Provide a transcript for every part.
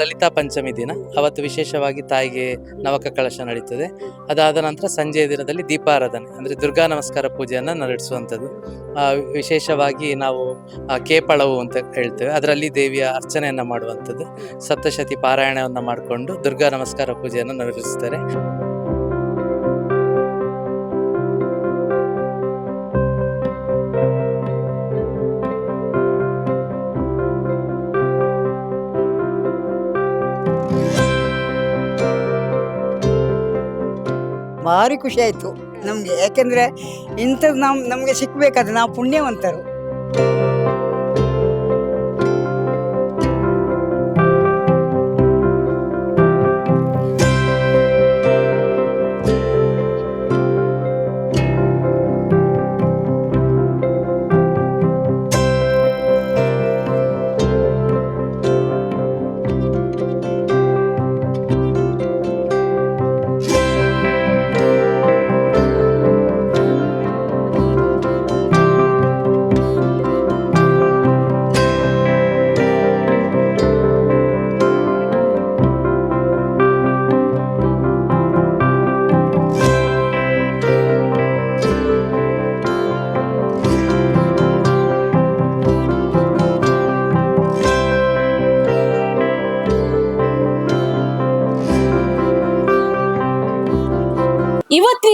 ಲಲಿತಾ ಪಂಚಮಿ ದಿನ. ಅವತ್ತು ವಿಶೇಷವಾಗಿ ತಾಯಿಗೆ ನವಕ ಕಳಶ ನಡೀತದೆ. ಅದಾದ ನಂತರ ಸಂಜೆಯ ದಿನದಲ್ಲಿ ದೀಪಾರಾಧನೆ, ಅಂದರೆ ದುರ್ಗಾ ನಮಸ್ಕಾರ ಪೂಜೆಯನ್ನು ನಡೆಸುವಂಥದ್ದು. ವಿಶೇಷವಾಗಿ ನಾವು ಕೇಪಳವು ಅಂತ ಹೇಳ್ತೇವೆ. ಅದರಲ್ಲಿ ದೇವಿಯ ಅರ್ಚನೆಯನ್ನು ಮಾಡುವಂಥದ್ದು. ಸಪ್ತಶತಿ ಪಾರಾಯಣವನ್ನು ಮಾಡಿಕೊಂಡು ದುರ್ಗಾ ನಮಸ್ಕಾರ ಪೂಜೆಯನ್ನು ನೆರವೇರಿಸ್ತಾರೆ. ಭಾರಿ ಖುಷಿ ಆಯಿತು. ನಮಗೆ ಯಾಕೆಂದರೆ ಇಂಥದ್ದು ನಮ್ಮ ನಮಗೆ ಸಿಕ್ಕಬೇಕಾದ್ರೆ ನಾವು ಪುಣ್ಯವಂತರು.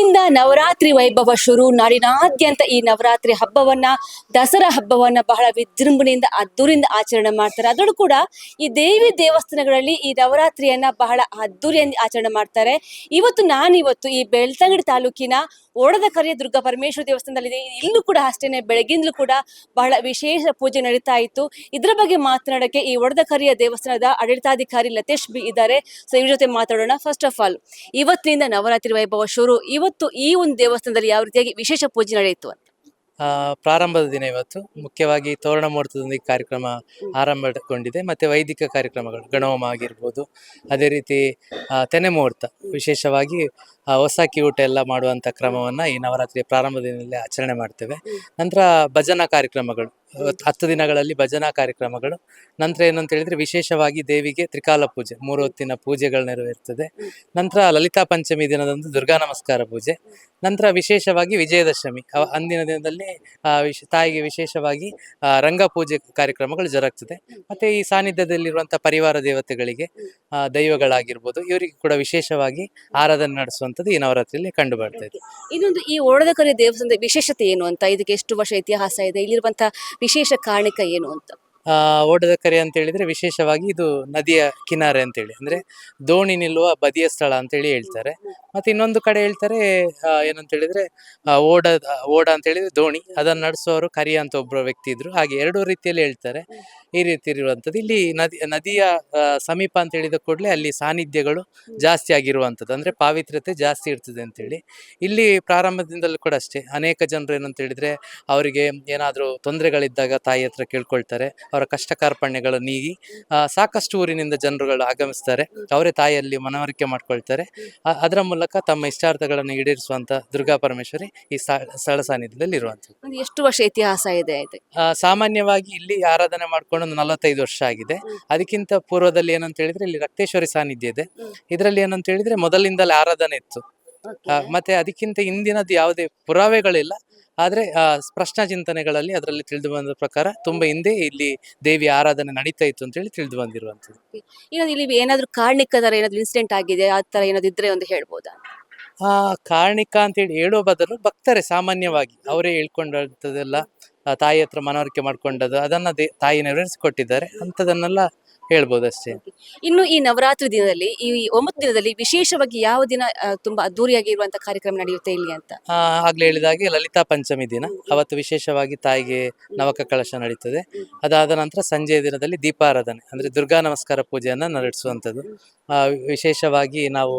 ಇವತ್ತಿನಿಂದ ನವರಾತ್ರಿ ವೈಭವ ಶುರು. ನಾಡಿನಾದ್ಯಂತ ಈ ನವರಾತ್ರಿ ಹಬ್ಬವನ್ನ, ದಸರಾ ಹಬ್ಬವನ್ನ ಬಹಳ ವಿಜೃಂಭಣೆಯಿಂದ, ಅದ್ದೂರಿಯಿಂದ ಆಚರಣೆ ಮಾಡ್ತಾರೆ. ಅದರಲ್ಲೂ ಕೂಡ ಈ ದೇವಿ ದೇವಸ್ಥಾನಗಳಲ್ಲಿ ಈ ನವರಾತ್ರಿಯನ್ನ ಬಹಳ ಅದ್ದೂರಿಯಿಂದ ಆಚರಣೆ ಮಾಡ್ತಾರೆ. ಇವತ್ತು ನಾನಿವತ್ತು ಈ ಬೆಳ್ತಂಗಡಿ ತಾಲೂಕಿನ ಓಡದ ಕರಿಯ ದುರ್ಗಾ ಪರಮೇಶ್ವರ ದೇವಸ್ಥಾನದಲ್ಲಿ ಇಲ್ಲೂ ಕೂಡ ಅಷ್ಟೇನೆ ಬೆಳಗಿಂದಲೂ ಕೂಡ ಬಹಳ ವಿಶೇಷ ಪೂಜೆ ನಡೀತಾ ಇತ್ತು. ಇದರ ಬಗ್ಗೆ ಮಾತನಾಡಕ್ಕೆ ಈ ಒಡದ ಕರೆಯ ದೇವಸ್ಥಾನದ ಆಡಳಿತಾಧಿಕಾರಿ ಲತೇಶ್ ಬಿ ಇದ್ದಾರೆ. ಸೊ ಇವ್ರ ಜೊತೆ ಮಾತಾಡೋಣ. ಫಸ್ಟ್ ಆಫ್ ಆಲ್ ಇವತ್ತಿನಿಂದ ನವರಾತ್ರಿ ವೈಭವ ಶುರು. ಇವತ್ತು ಈ ಒಂದು ದೇವಸ್ಥಾನದಲ್ಲಿ ಯಾವ ರೀತಿಯಾಗಿ ವಿಶೇಷ ಪೂಜೆ ನಡೆಯಿತು ಅಂತ? ಪ್ರಾರಂಭದ ದಿನ ಇವತ್ತು. ಮುಖ್ಯವಾಗಿ ತೋರಣ ಮುಹೂರ್ತದೊಂದಿಗೆ ಕಾರ್ಯಕ್ರಮ ಆರಂಭಗೊಂಡಿದೆ. ಮತ್ತೆ ವೈದಿಕ ಕಾರ್ಯಕ್ರಮಗಳು ಗಣಹೋಮ ಆಗಿರ್ಬೋದು ಅದೇ ರೀತಿ ತೆನೆ ಮುಹೂರ್ತ ವಿಶೇಷವಾಗಿ ಆ, ಊಟ ಎಲ್ಲ ಮಾಡುವಂಥ ಕ್ರಮವನ್ನು ಈ ನವರಾತ್ರಿಯ ಪ್ರಾರಂಭದ ದಿನದಲ್ಲಿ ಆಚರಣೆ ಮಾಡ್ತೇವೆ. ನಂತರ ಭಜನಾ ಕಾರ್ಯಕ್ರಮಗಳು ಇವತ್ತು ಹತ್ತು ದಿನಗಳಲ್ಲಿ ಭಜನಾ ಕಾರ್ಯಕ್ರಮಗಳು. ನಂತರ ಏನಂತ ಹೇಳಿದ್ರೆ ವಿಶೇಷವಾಗಿ ದೇವಿಗೆ ತ್ರಿಕಾಲ ಪೂಜೆ, ಮೂರು ಹೊತ್ತಿನ ಪೂಜೆಗಳು ನೆರವೇರ್ತದೆ. ನಂತರ ಲಲಿತಾ ಪಂಚಮಿ ದಿನದಂದು ದುರ್ಗಾ ನಮಸ್ಕಾರ ಪೂಜೆ. ನಂತರ ವಿಶೇಷವಾಗಿ ವಿಜಯದಶಮಿ ಅಂದಿನ ದಿನದಲ್ಲಿ ತಾಯಿಗೆ ವಿಶೇಷವಾಗಿ ರಂಗ ಪೂಜೆ ಕಾರ್ಯಕ್ರಮಗಳು ಜರುಗ್ತದೆ. ಮತ್ತೆ ಈ ಸಾನ್ನಿಧ್ಯದಲ್ಲಿರುವಂಥ ಪರಿವಾರ ದೇವತೆಗಳಿಗೆ ದೈವಗಳಾಗಿರ್ಬೋದು, ಇವರಿಗೆ ಕೂಡ ವಿಶೇಷವಾಗಿ ಆರಾಧನೆ ನಡೆಸುವಂಥದ್ದು ಈ ನವರಾತ್ರಿಯಲ್ಲಿ ಕಂಡು ಬರ್ತಾ ಇದೆ. ಇನ್ನೊಂದು ಈ ಓಡದ ಕರಿಯ ದೇವಸ್ಥಾನದ ವಿಶೇಷತೆ ಏನು ಅಂತ? ಇದಕ್ಕೆ ಎಷ್ಟು ವರ್ಷ ಇತಿಹಾಸ ಇದೆ? ಇಲ್ಲಿರುವಂತಹ ವಿಶೇಷ ಕಾರಣಿಕ ಏನು ಅಂತ. ಓಡದ ಕರೆ ಅಂತ ಹೇಳಿದ್ರೆ ವಿಶೇಷವಾಗಿ ಇದು ನದಿಯ ಕಿನಾರೆ ಅಂತೇಳಿ ಅಂದ್ರೆ ದೋಣಿ ನಿಲ್ಲುವ ಬದಿಯ ಸ್ಥಳ ಅಂತೇಳಿ ಹೇಳ್ತಾರೆ. ಮತ್ತೆ ಇನ್ನೊಂದು ಕಡೆ ಹೇಳ್ತಾರೆ ಏನಂತ ಹೇಳಿದ್ರೆ ಓಡ ಓಡ ಅಂತ ಹೇಳಿದ್ರೆ ದೋಣಿ. ಅದನ್ನು ನಡೆಸುವವರು ಕರಿಯ ಅಂತ ಒಬ್ಬರು ವ್ಯಕ್ತಿ ಇದ್ರು. ಹಾಗೆ ಎರಡು ರೀತಿಯಲ್ಲಿ ಹೇಳ್ತಾರೆ. ಈ ರೀತಿ ಇರುವಂಥದ್ದು. ಇಲ್ಲಿ ನದಿ, ನದಿಯ ಸಮೀಪ ಅಂತ ಹೇಳಿದ ಕೂಡಲೇ ಅಲ್ಲಿ ಸಾನ್ನಿಧ್ಯಗಳು ಜಾಸ್ತಿ ಆಗಿರುವಂಥದ್ದು. ಅಂದ್ರೆ ಪಾವಿತ್ರ್ಯತೆ ಜಾಸ್ತಿ ಇರ್ತದೆ ಅಂತೇಳಿ ಇಲ್ಲಿ ಪ್ರಾರಂಭದಿಂದಲೂ ಕೂಡ ಅಷ್ಟೇ. ಅನೇಕ ಜನರು ಏನಂತ ಹೇಳಿದ್ರೆ, ಅವರಿಗೆ ಏನಾದರೂ ತೊಂದರೆಗಳಿದ್ದಾಗ ತಾಯಿ ಹತ್ರ ಕೇಳ್ಕೊಳ್ತಾರೆ. ಅವರ ಕಷ್ಟ ಕಾರ್ಪಣ್ಯಗಳು ನೀಗಿ ಸಾಕಷ್ಟು ಊರಿನಿಂದ ಜನರುಗಳು ಆಗಮಿಸ್ತಾರೆ. ಅವರೇ ತಾಯಿಯಲ್ಲಿ ಮನವರಿಕೆ ಮಾಡ್ಕೊಳ್ತಾರೆ. ಅದರ ಮೂಲಕ ತಮ್ಮ ಇಷ್ಟಾರ್ಥಗಳನ್ನು ಈಡೇರಿಸುವಂತಹ ದುರ್ಗಾ ಪರಮೇಶ್ವರಿ ಈ ಸ್ಥಳ ಸಾನ್ನಿಧ್ಯದಲ್ಲಿ ಇರುವಂತಹ ಒಂದು ಎಷ್ಟು ವರ್ಷ ಇತಿಹಾಸ ಇದೆ ಸಾಮಾನ್ಯವಾಗಿ ಇಲ್ಲಿ ಆರಾಧನೆ ಮಾಡ್ಕೊಂಡು ನಲವತ್ತೈದು ವರ್ಷ ಆಗಿದೆ. ಅದಕ್ಕಿಂತ ಪೂರ್ವದಲ್ಲಿ ಏನಂತ ಹೇಳಿದ್ರೆ ಇಲ್ಲಿ ರಕ್ತೇಶ್ವರಿ ಸಾನ್ನಿಧ್ಯ ಇದೆ. ಇದರಲ್ಲಿ ಏನಂತ ಹೇಳಿದ್ರೆ ಮೊದಲಿಂದಲೇ ಆರಾಧನೆ ಇತ್ತು. ಮತ್ತೆ ಅದಕ್ಕಿಂತ ಹಿಂದಿನದ್ದು ಯಾವುದೇ ಪುರಾವೆಗಳಿಲ್ಲ. ಆದ್ರೆ ಆ, ಪ್ರಶ್ನ ಚಿಂತನೆಗಳಲ್ಲಿ ಅದರಲ್ಲಿ ತಿಳಿದು ಬಂದ ಪ್ರಕಾರ ತುಂಬಾ ಹಿಂದೆ ಇಲ್ಲಿ ದೇವಿ ಆರಾಧನೆ ನಡೀತಾ ಇತ್ತು ಅಂತ ಹೇಳಿ ತಿಳಿದು ಬಂದಿರುವಂತದ್ದು ಈಗ ಇಲ್ಲಿ ಏನಾದ್ರು ಕಾರ್ಣಿಕ ತರ ಏನಾದ್ರು ಇನ್ಸಿಡೆಂಟ್ ಆಗಿದೆ ಆ ತರ ಏನಾದ್ರು ಇದ್ರೆ ಒಂದು ಹೇಳ್ಬೋದಾ? ಆ ಕಾರ್ಣಿಕ ಅಂತ ಹೇಳಿ ಹೇಳೋ ಬದಲು ಭಕ್ತರೇ ಸಾಮಾನ್ಯವಾಗಿ ಅವರೇ ಹೇಳ್ಕೊಂಡಂಥದ್ದೆಲ್ಲ ತಾಯಿ ಹತ್ರ ಮನವರಿಕೆ ಮಾಡ್ಕೊಂಡದ್ದು ಅದನ್ನ ದೇ ತಾಯಿ ನೆರವೇರಿಸಿಕೊಟ್ಟಿದ್ದಾರೆ ಅಂತದನ್ನೆಲ್ಲ ಹೇಳ್ಬೋದು ಅಷ್ಟೇ ಇನ್ನು ಈ ನವರಾತ್ರಿ ದಿನದಲ್ಲಿ ಈ ಒಂಬತ್ತು ದಿನದಲ್ಲಿ ವಿಶೇಷವಾಗಿ ಯಾವ ದಿನ ಆ, ತುಂಬಾ ಅದ್ದೂರಿಯಾಗಿ ಇರುವಂತ ಕಾರ್ಯಕ್ರಮ ನಡೆಯುತ್ತೆ ಇಲ್ಲಿ ಅಂತ? ಆ, ಆಗ್ಲೇ ಹೇಳಿದ ಹಾಗೆ ಲಲಿತಾ ಪಂಚಮಿ ದಿನ. ಅವತ್ತು ವಿಶೇಷವಾಗಿ ತಾಯಿಗೆ ನವಕ ಕಳಶ ನಡೀತದೆ. ಅದಾದ ನಂತರ ಸಂಜೆಯ ದಿನದಲ್ಲಿ ದೀಪಾರಾಧನೆ ಅಂದ್ರೆ ದುರ್ಗಾ ನಮಸ್ಕಾರ ಪೂಜೆಯನ್ನ ನಡೆಸುವಂಥದ್ದು. ಆ, ವಿಶೇಷವಾಗಿ ನಾವು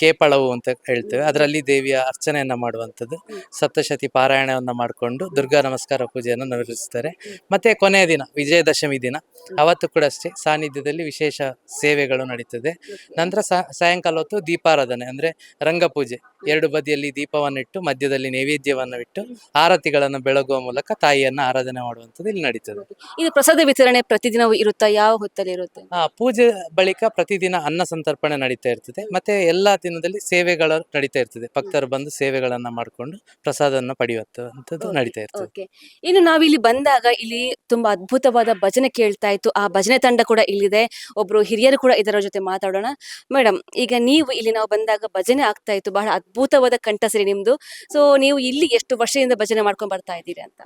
ಕೇಪಳವು ಅಂತ ಹೇಳ್ತೇವೆ. ಅದರಲ್ಲಿ ದೇವಿಯ ಅರ್ಚನೆಯನ್ನು ಮಾಡುವಂಥದ್ದು. ಸಪ್ತಶತಿ ಪಾರಾಯಣವನ್ನು ಮಾಡಿಕೊಂಡು ದುರ್ಗಾ ನಮಸ್ಕಾರ ಪೂಜೆಯನ್ನು ನಿರ್ವಹಿಸ್ತಾರೆ ಮತ್ತೆ ಕೊನೆಯ ದಿನ ವಿಜಯದಶಮಿ ದಿನ. ಅವತ್ತು ಕೂಡ ಅಷ್ಟೇ ಸಾನ್ನಿಧ್ಯದಲ್ಲಿ ವಿಶೇಷ ಸೇವೆಗಳು ನಡೀತದೆ. ನಂತರ ಸಾಯಂಕಾಲ ಹೊತ್ತು ದೀಪಾರಾಧನೆ ಅಂದರೆ ರಂಗಪೂಜೆ. ಎರಡು ಬದಿಯಲ್ಲಿ ದೀಪವನ್ನಿಟ್ಟು ಮಧ್ಯದಲ್ಲಿ ನೈವೇದ್ಯವನ್ನು ಇಟ್ಟು ಆರತಿಗಳನ್ನು ಬೆಳಗುವ ಮೂಲಕ ತಾಯಿಯನ್ನು ಆರಾಧನೆ ಮಾಡುವಂಥದ್ದು ಇಲ್ಲಿ ನಡೀತದೆ. ಇದು ಪ್ರಸಾದ ವಿತರಣೆ ಪ್ರತಿದಿನವೂ ಇರುತ್ತಾ? ಯಾವ ಹೊತ್ತಲ್ಲಿ ಇರುತ್ತೆ? ಪೂಜೆ ಬಳಿಕ ಪ್ರತಿದಿನ ಅನ್ನ ಸಂತರ್ಪಣೆ ನಡೀತಾ ಇರ್ತದೆ. ಮತ್ತೆ ಎಲ್ಲಾ ದಿನದಲ್ಲಿ ಸೇವೆಗಳು ನಡೀತಾ ಇರ್ತದೆ. ಭಕ್ತರು ಬಂದು ಸೇವೆಗಳನ್ನ ಮಾಡಿಕೊಂಡು ಪ್ರಸಾದವನ್ನು ಪಡೆಯುವಂಥದ್ದು ನಡೀತಾ ಇರ್ತದೆ. ಓಕೆ ಇನ್ನು ಇಲ್ಲಿ ಬಂದಾಗ ಇಲ್ಲಿ ತುಂಬಾ ಅದ್ಭುತವಾದ ಭಜನೆ ಕೇಳ್ತಾ ಇತ್ತು. ಆ ಭಜನೆ ತಂಡ ಕೂಡ ಇಲ್ಲಿದೆ. ಒಬ್ರು ಹಿರಿಯರು ಕೂಡ ಇದರ ಜೊತೆ ಮಾತಾಡೋಣ. ಮೇಡಮ್ ಈಗ ನೀವು ಇಲ್ಲಿ ನಾವು ಬಂದಾಗ ಭಜನೆ ಆಗ್ತಾ ಇತ್ತು. ಬಹಳ ಅದ್ಭುತವಾದ ಕಂಠಸರಿ ನಿಮ್ದು. ಸೊ ನೀವು ಇಲ್ಲಿ ಎಷ್ಟು ವರ್ಷದಿಂದ ಭಜನೆ ಮಾಡ್ಕೊಂಡು ಬರ್ತಾ ಇದ್ದೀರಿ ಅಂತ?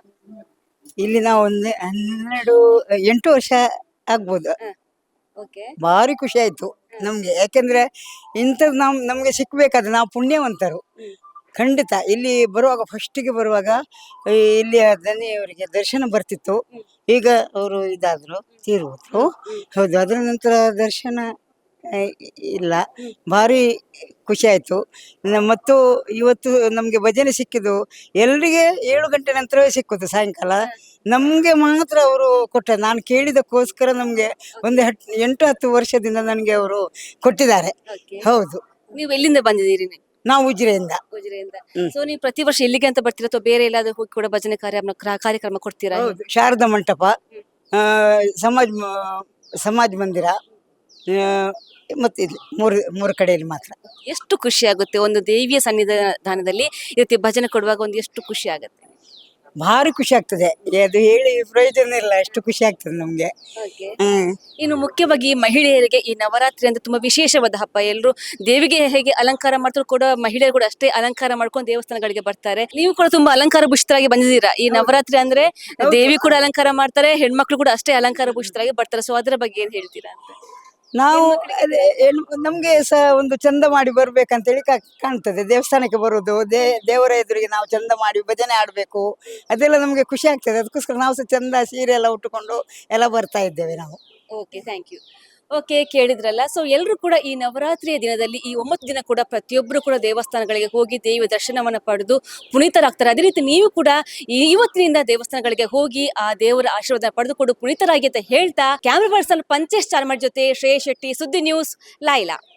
ಇಲ್ಲಿ ನಾವು ಒಂದು ಹನ್ನೆರಡು ಎಂಟು ವರ್ಷ ಆಗ್ಬೋದು. ಭಾರಿ ಖುಷಿ ಆಯ್ತು. ನಮ್ಗೆ ಯಾಕೆಂದ್ರೆ ಇಂಥದ್ದು ನಮ್ ನಮ್ಗೆ ಸಿಕ್ಬೇಕಾದ್ರೆ ನಾವು ಪುಣ್ಯವಂತರು. ಖಂಡಿತ ಇಲ್ಲಿ ಬರುವಾಗ ಫಸ್ಟಿಗೆ ಬರುವಾಗ ಇಲ್ಲಿ ಇಲ್ಲಿಯ ದನಿಯವರಿಗೆ ದರ್ಶನ ಬರ್ತಿತ್ತು. ಈಗ ಅವರು ಇದಾದ್ರು ತೀರ್ಹೋದ್ರು ಹೌದು ಅದರ ನಂತರ ದರ್ಶನ ಇಲ್ಲ. ಭಾರಿ ಖುಷಿ ಆಯ್ತು. ಮತ್ತು ಇವತ್ತು ನಮಗೆ ಭಜನೆ ಸಿಕ್ಕಿದ್ದು ಎಲ್ರಿಗೆ ಏಳು ಗಂಟೆ ನಂತರವೇ ಸಿಕ್ಕಿತು ಸಾಯಂಕಾಲ. ನಮಗೆ ಮಾತ್ರ ಅವರು ಕೊಟ್ಟ ನಾನು ಕೇಳಿದಕ್ಕೋಸ್ಕರ ನಮಗೆ ಒಂದು ಎಂಟು ಹತ್ತು ವರ್ಷದಿಂದ ನನಗೆ ಅವರು ಕೊಟ್ಟಿದ್ದಾರೆ. ಹೌದು. ನೀವು ಎಲ್ಲಿಂದ ಬಂದಿದ್ದೀರಿ ನೀವು? ಉಜಿರೆಯಿಂದ ಉಜಿರೆಯಿಂದ. ಸೊ ನೀವು ಪ್ರತಿ ವರ್ಷ ಎಲ್ಲಿಗೆ ಅಂತ ಬರ್ತೀರಾ ಅಥವಾ ಬೇರೆ ಎಲ್ಲಾದ್ರೂ ಹೋಗಿ ಕೂಡ ಭಜನೆ ಕಾರ್ಯಕ್ರಮ ಕಾರ್ಯಕ್ರಮ ಕೊಡ್ತೀರಾ ಹೌದು. ಶಾರದಾ ಮಂಟಪ ಆ, ಸಮಾಜ ಸಮಾಜ್ ಮಂದಿರ. ಮತ್ತೆ ಇಲ್ಲಿ ಮೂರು ಮೂರು ಕಡೆಯಲ್ಲಿ ಮಾತ್ರ. ಎಷ್ಟು ಖುಷಿ ಆಗುತ್ತೆ ಒಂದು ದೇವಿಯ ಸನ್ನಿಧಾನದಲ್ಲಿ ಈ ರೀತಿ ಭಜನೆ ಕೊಡುವಾಗ ಒಂದು ಎಷ್ಟು ಖುಷಿ ಆಗುತ್ತೆ? ಭಾರಿ ಖುಷಿ ಆಗ್ತದೆ. ಅದು ಹೇಳಿ ಪ್ರಯೋಜನ ಇಲ್ಲ ಎಷ್ಟು ಖುಷಿ ಆಗ್ತದೆ ನಮ್ಗೆ. ಹ್ಮ್ ಇನ್ನು ಮುಖ್ಯವಾಗಿ ಮಹಿಳೆಯರಿಗೆ ಈ ನವರಾತ್ರಿ ಅಂದ್ರೆ ತುಂಬಾ ವಿಶೇಷವಾದ ಹಬ್ಬ. ಎಲ್ಲರೂ ದೇವಿಗೆ ಹೇಗೆ ಅಲಂಕಾರ ಮಾಡ್ತಾರೆ ಕೂಡ ಮಹಿಳೆಯರು ಕೂಡ ಅಷ್ಟೇ ಅಲಂಕಾರ ಮಾಡ್ಕೊಂಡು ದೇವಸ್ಥಾನಗಳಿಗೆ ಬರ್ತಾರೆ. ನೀವು ಕೂಡ ತುಂಬಾ ಅಲಂಕಾರ ಭೂಷಿತರಾಗಿ ಬಂದಿದ್ದೀರಾ? ಈ ನವರಾತ್ರಿ ಅಂದ್ರೆ ದೇವಿ ಕೂಡ ಅಲಂಕಾರ ಮಾಡ್ತಾರೆ ಹೆಣ್ಮಕ್ಳು ಕೂಡ ಅಷ್ಟೇ ಅಲಂಕಾರ ಭೂಷಿತರಾಗಿ ಬರ್ತಾರೆ. ಸೊ ಅದರ ಬಗ್ಗೆ ಏನ್ ಹೇಳ್ತೀರಾ ಅಂತ? ನಾವು ಅದೇ ನಮ್ಗೆ ಸಹ ಒಂದು ಚಂದ ಮಾಡಿ ಬರ್ಬೇಕಂತೇಳಿ ಕಾ- ಕಾಣ್ತದೆ. ದೇವಸ್ಥಾನಕ್ಕೆ ಬರುದು ದೇ ದೇವರ ಎದುರಿಗೆ ನಾವು ಚಂದ ಮಾಡಿ ಭಜನೆ ಆಡಬೇಕು ಅದೆಲ್ಲ ನಮ್ಗೆ ಖುಷಿ ಆಗ್ತದೆ. ಅದಕ್ಕೋಸ್ಕರ ನಾವು ಸಹ ಚಂದ ಸೀರೆ ಎಲ್ಲ ಉಟ್ಟುಕೊಂಡು ಎಲ್ಲ ಬರ್ತಾ ಇದ್ದೇವೆ ನಾವು. ಓಕೆ ಥ್ಯಾಂಕ್ ಯು ಓಕೆ, ಕೇಳಿದ್ರಲ್ಲ. ಸೊ ಎಲ್ಲರೂ ಕೂಡ ಈ ನವರಾತ್ರಿಯ ದಿನದಲ್ಲಿ ಈ ಒಂಬತ್ತು ದಿನ ಕೂಡ ಪ್ರತಿಯೊಬ್ಬರು ಕೂಡ ದೇವಸ್ಥಾನಗಳಿಗೆ ಹೋಗಿ ದೇವಿ ದರ್ಶನವನ್ನು ಪಡೆದು ಪುನೀತರಾಗ್ತಾರೆ. ಅದೇ ರೀತಿ ನೀವು ಕೂಡ ಈ ಇವತ್ತಿನಿಂದ ದೇವಸ್ಥಾನಗಳಿಗೆ ಹೋಗಿ ಆ ದೇವರ ಆಶೀರ್ವಾದ ಪಡೆದುಕೊಂಡು ಪುನೀತರಾಗಿ ಅಂತ ಹೇಳ್ತಾ ಕ್ಯಾಮ್ರಾ ಪರ್ಸನ್ ಪಂಚೇಶ್ ಚಾರ್ಮರ್ ಜೊತೆ ಶ್ರೇಯ ಶೆಟ್ಟಿ, ಸುದ್ದಿ ನ್ಯೂಸ್, ಲೈಲಾ.